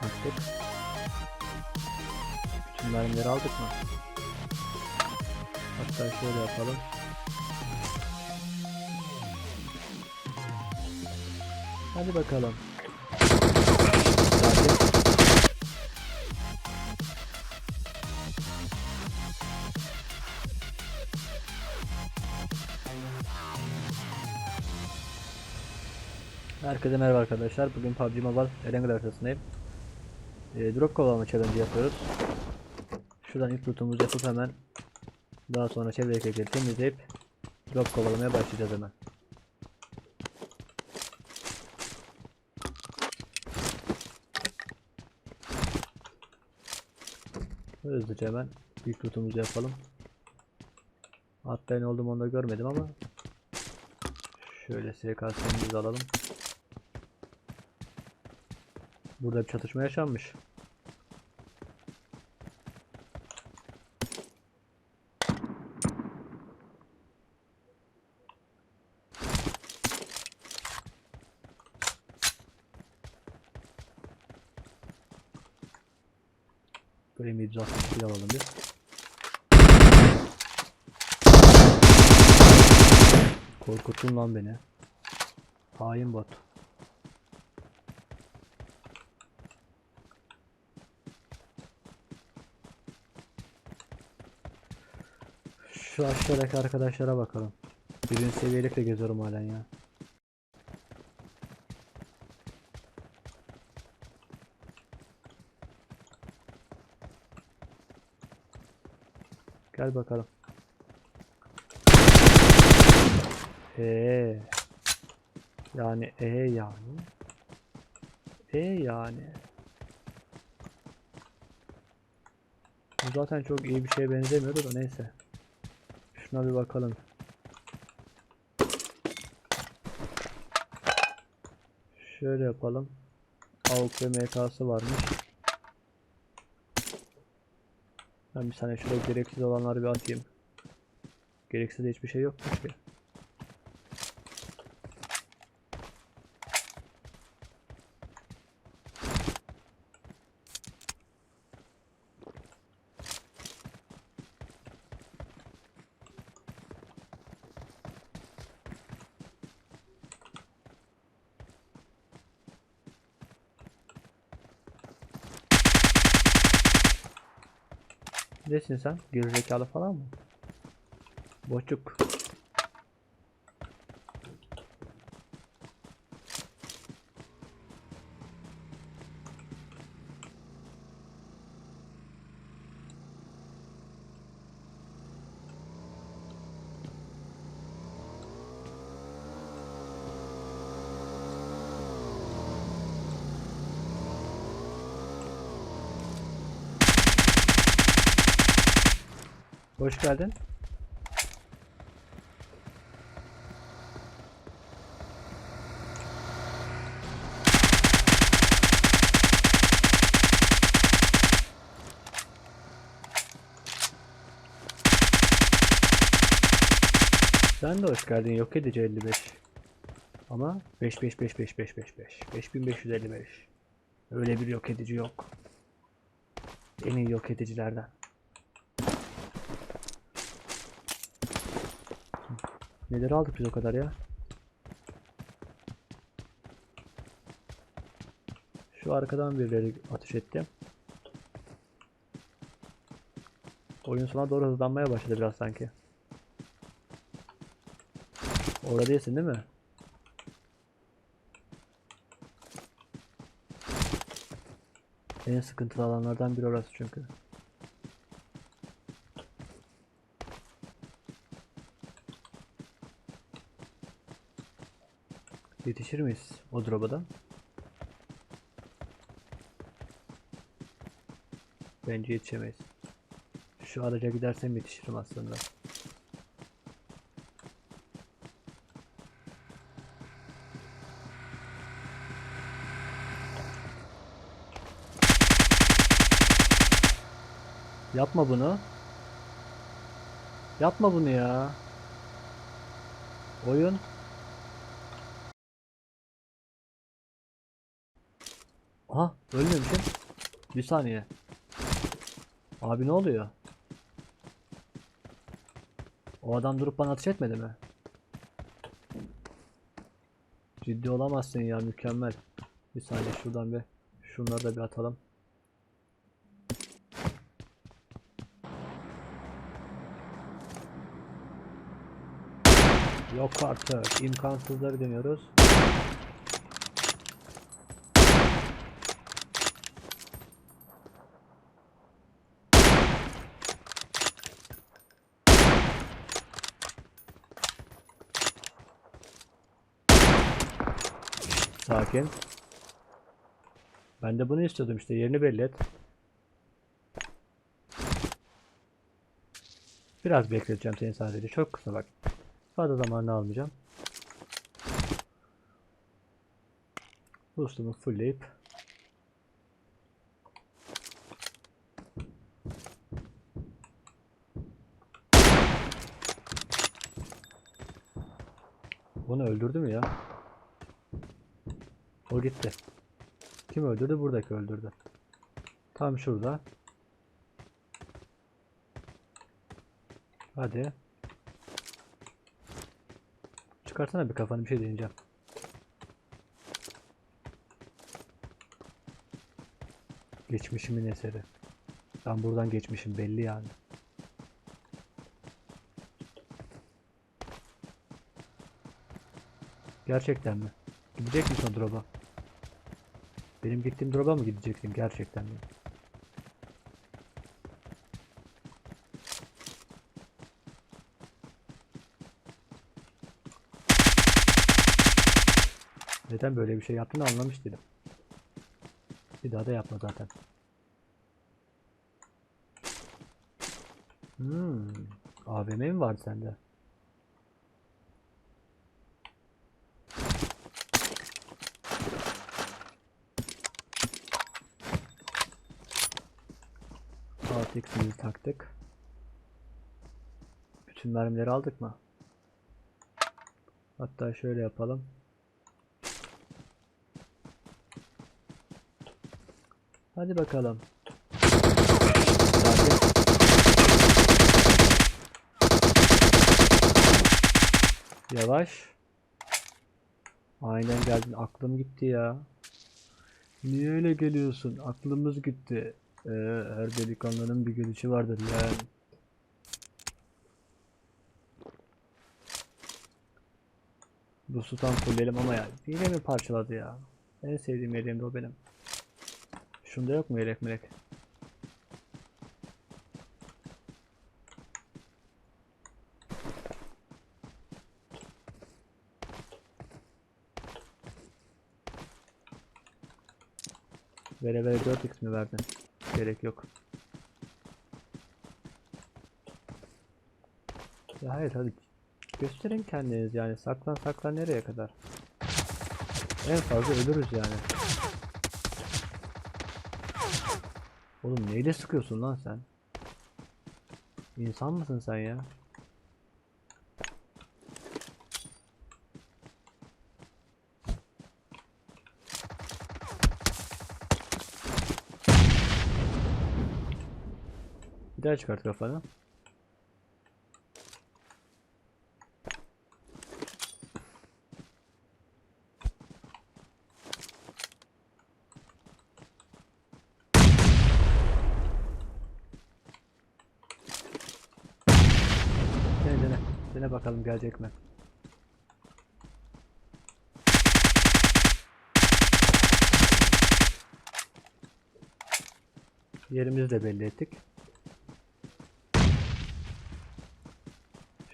Taktik? Bütün mermileri aldık mı? Hatta şöyle yapalım. Hadi bakalım. Taktik. Herkese merhaba arkadaşlar. Bugün PUBG Mobile Erengel haritasındayım. Ee, drop kovalama challenge yapıyoruz. Şuradan ilk lootumuzu yapıp hemen daha sonra çevre ekleri temizleyip drop kovalamaya başlayacağız hemen. Hızlıca hemen ilk lootumuzu yapalım. Ne oldum onu da görmedim ama Şöyle SKS'imizi alalım. Burada bir çatışma yaşanmış. Grim 762 alalım bir. Korkuttun lan beni. Hain bot. Şu aşağıdaki arkadaşlara bakalım. Birinci seviyelikle geziyorum halen ya. Gel bakalım. Eee. Yani e yani. E yani. Bu zaten çok iyi bir şeye benzemiyordu da neyse. Şuna bir bakalım. Şöyle yapalım. AUK ve MK'sı varmış. Ben bir saniye şuraya gereksiz olanları bir atayım. Gereksiz hiçbir şey yokmuş ki. Nesin sen? Gerizekalı falan mı? Boçuk. Hoş geldin. Sen de hoş geldin. Yok edici 55. Ama 5 5 5 5 5 5 5 5555. Öyle bir yok edici yok. En iyi yok edicilerden. Neleri aldık biz o kadar ya? Şu arkadan birileri ateş etti. Oyun sona doğru hızlanmaya başladı biraz sanki. Orada değilsin değil mi? En sıkıntılı alanlardan biri orası çünkü. Yetişir miyiz o drop'a Bence yetişemeyiz. Şu araca gidersem yetişirim aslında. Yapma bunu. Yapma bunu ya. Oyun Aha ölmemişim. Bir saniye. Abi ne oluyor? O adam durup bana ateş etmedi mi? Ciddi olamazsın ya mükemmel. Bir saniye şuradan bir şunları da bir atalım. Yok artık. imkansızları deniyoruz. Sakin. Ben de bunu istiyordum işte yerini belli et. Biraz bekleteceğim seni sadece çok kısa bak. Fazla zamanını almayacağım. Boost'umu fullleyip Bunu öldürdü mü ya? O gitti. Kim öldürdü? Buradaki öldürdü. Tam şurada. Hadi. Çıkarsana bir kafanı bir şey deneyeceğim. Geçmişimin eseri. Ben buradan geçmişim belli yani. Gerçekten mi? Gidecek misin o drop'a? Benim gittiğim drop'a mı gideceksin gerçekten mi? Neden böyle bir şey yaptığını anlamış değilim. Bir daha da yapma zaten. Hmm, AVM mi vardı sende? Taktık. Bütün mermileri aldık mı? Hatta şöyle yapalım. Hadi bakalım. Sakin. Yavaş. Aynen geldin. Aklım gitti ya. Niye öyle geliyorsun? Aklımız gitti. Ee, her delikanlının bir gelişi vardır yani. Bu su tam fulleyelim ama ya. Yine mi parçaladı ya? En sevdiğim yerim de o benim. Şunda yok mu yelek melek? Vere vere 4x mi verdin? Gerek yok. Ya hayır hadi gösterin kendiniz yani saklan saklan nereye kadar? En fazla ölürüz yani. Oğlum neyle sıkıyorsun lan sen? İnsan mısın sen ya? Bir daha çıkart kafanı. Dene dene. Dene bakalım gelecek mi? Yerimizi de belli ettik.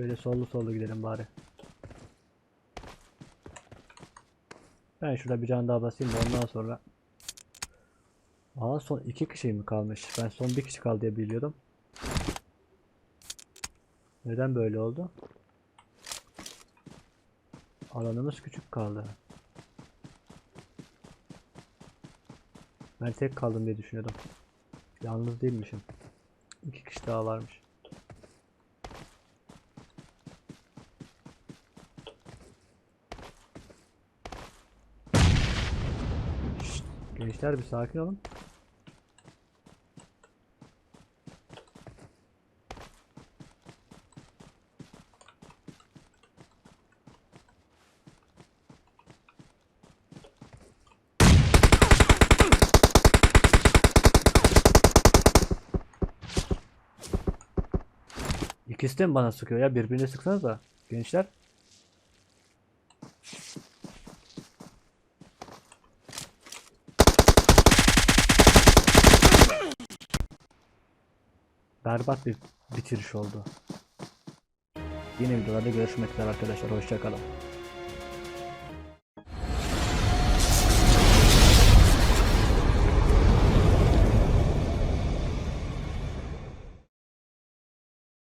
Şöyle sollu sollu gidelim bari. Ben şurada bir can daha basayım da ondan sonra. Aa son iki kişi mi kalmış? Ben son bir kişi kaldı diye biliyordum. Neden böyle oldu? Alanımız küçük kaldı. Ben tek kaldım diye düşünüyordum. Yalnız değilmişim. İki kişi daha varmış. Gençler bir sakin olun. İkisi de mi bana sıkıyor ya? Birbirine sıksanız da gençler. Berbat bir bitiriş oldu. Yine videolarda görüşmek üzere arkadaşlar. Hoşçakalın.